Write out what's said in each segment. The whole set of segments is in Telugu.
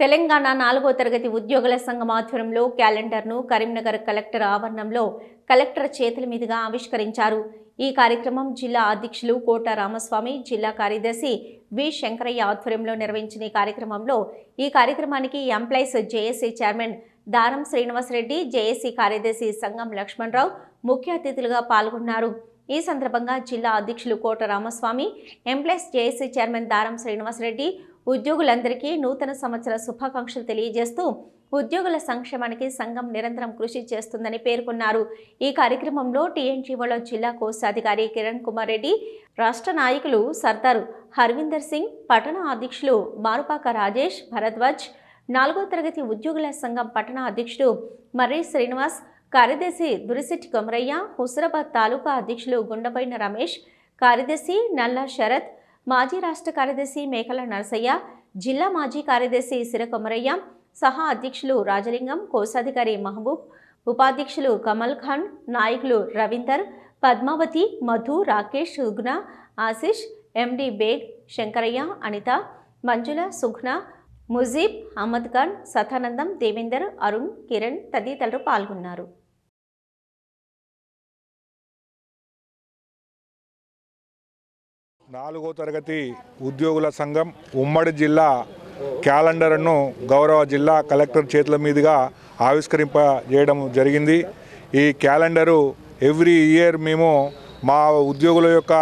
తెలంగాణ నాలుగో తరగతి ఉద్యోగుల సంఘం ఆధ్వర్యంలో క్యాలెండర్ను కరీంనగర్ కలెక్టర్ ఆవరణంలో కలెక్టర్ చేతుల మీదుగా ఆవిష్కరించారు. ఈ కార్యక్రమం జిల్లా అధ్యక్షులు కోట రామస్వామి జిల్లా కార్యదర్శి వి శంకరయ్య ఆధ్వర్యంలో నిర్వహించిన ఈ కార్యక్రమంలో ఈ కార్యక్రమానికి employees JAC chairman Daram Srinivasa Reddy JAC కార్యదర్శి సంగం లక్ష్మణరావు ముఖ్య అతిథులుగా పాల్గొన్నారు. ఈ సందర్భంగా జిల్లా అధ్యక్షులు Kota Ramaswamy employees JAC chairman Daram Srinivasa Reddy ఉద్యోగులందరికీ నూతన సంవత్సర శుభాకాంక్షలు తెలియజేస్తూ ఉద్యోగుల సంక్షేమానికి సంఘం నిరంతరం కృషి చేస్తుందని పేర్కొన్నారు. ఈ కార్యక్రమంలో టీఎన్జీఓలో జిల్లా కోశాధికారి కిరణ్ కుమార్ రెడ్డి రాష్ట్ర నాయకులు సర్దార్ హర్విందర్ సింగ్ పట్టణ అధ్యక్షులు మారుపాక రాజేష్ భరద్వాజ్ నాలుగో తరగతి ఉద్యోగుల సంఘం పట్టణ అధ్యక్షుడు మర్రి శ్రీనివాస్ కార్యదర్శి దురిశెట్టి కొమరయ్య హుసరాబాద్ తాలూకా అధ్యక్షులు గుండబైన రమేష్ కార్యదర్శి నల్లా శరత్ మాజీ రాష్ట్ర కార్యదర్శి మేకల నరసయ్య జిల్లా మాజీ కార్యదర్శి సిరకొమరయ్య సహా అధ్యక్షులు రాజలింగం కోశాధికారి మహబూబ్ ఉపాధ్యక్షులు కమల్ ఖాన్ నాయకులు రవీందర్ పద్మావతి మధు రాకేష్ సుగ్న ఆశిష్ ఎండి బేగ్ శంకరయ్య అనిత మంజుల సుగ్న ముజీబ్ అహ్మద్ ఖాన్ సతానందం దేవేందర్ అరుణ్ కిరణ్ తదితరులు పాల్గొన్నారు. నాలుగో తరగతి ఉద్యోగుల సంఘం ఉమ్మడి జిల్లా క్యాలెండర్ను గౌరవ జిల్లా కలెక్టర్ చేతుల మీదుగా ఆవిష్కరింపజేయడం జరిగింది. ఈ క్యాలెండరు ఎవ్రీ ఇయర్ మేము మా ఉద్యోగుల యొక్క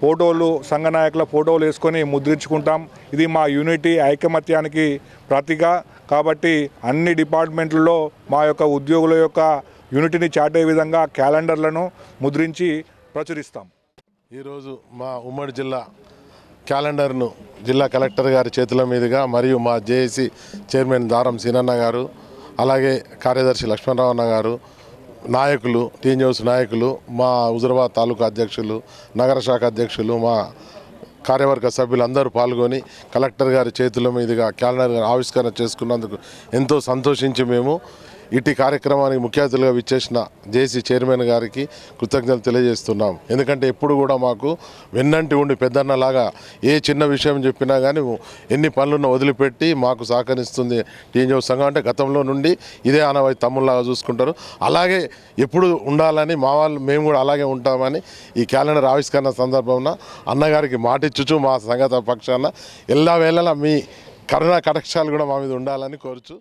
ఫోటోలు సంఘ నాయకుల ఫోటోలు వేసుకొని ముద్రించుకుంటాం. ఇది మా యూనిటీ ఐకమత్యానికి ప్రతిగా కాబట్టి అన్ని డిపార్ట్మెంట్లలో మా యొక్క ఉద్యోగుల యొక్క యూనిటీని చాటే విధంగా క్యాలెండర్లను ముద్రించి ప్రచురిస్తాం. ఈరోజు మా ఉమ్మడి జిల్లా క్యాలెండర్ను జిల్లా కలెక్టర్ గారి చేతుల మీదుగా మరియు మా జేఏసీ చైర్మన్ దారం సీనన్న గారు అలాగే కార్యదర్శి లక్ష్మణరావన్న గారు నాయకులు టీ న్యూస్ నాయకులు మా హుజరాబాద్ తాలూకా అధ్యక్షులు నగర శాఖ అధ్యక్షులు మా కార్యవర్గ సభ్యులందరూ పాల్గొని కలెక్టర్ గారి చేతుల మీదుగా క్యాలెండర్ ఆవిష్కరణ చేసుకున్నందుకు ఎంతో సంతోషించి మేము ఇటు కార్యక్రమానికి ముఖ్య అతిథులుగా విచ్చేసిన జేసీ చైర్మన్ గారికి కృతజ్ఞతలు తెలియజేస్తున్నాం. ఎందుకంటే ఎప్పుడు కూడా మాకు వెన్నంటి ఉండి పెద్దన్నలాగా ఏ చిన్న విషయం చెప్పినా కానీ ఎన్ని పనులున్నా వదిలిపెట్టి మాకు సహకరిస్తుంది టీఎన్జీ సంఘం. అంటే గతంలో నుండి ఇదే అనవై తమ్ముళ్ళలాగా చూసుకుంటారు. అలాగే ఎప్పుడు ఉండాలని మా వాళ్ళు మేము కూడా అలాగే ఉంటామని ఈ క్యాలెండర్ ఆవిష్కరణ సందర్భంన అన్నగారికి మాటిచ్చుచు మా సంగత పక్షాన ఎలా వేళలా మీ కరుణా కటాక్షాలు కూడా మా మీద ఉండాలని కోరుచు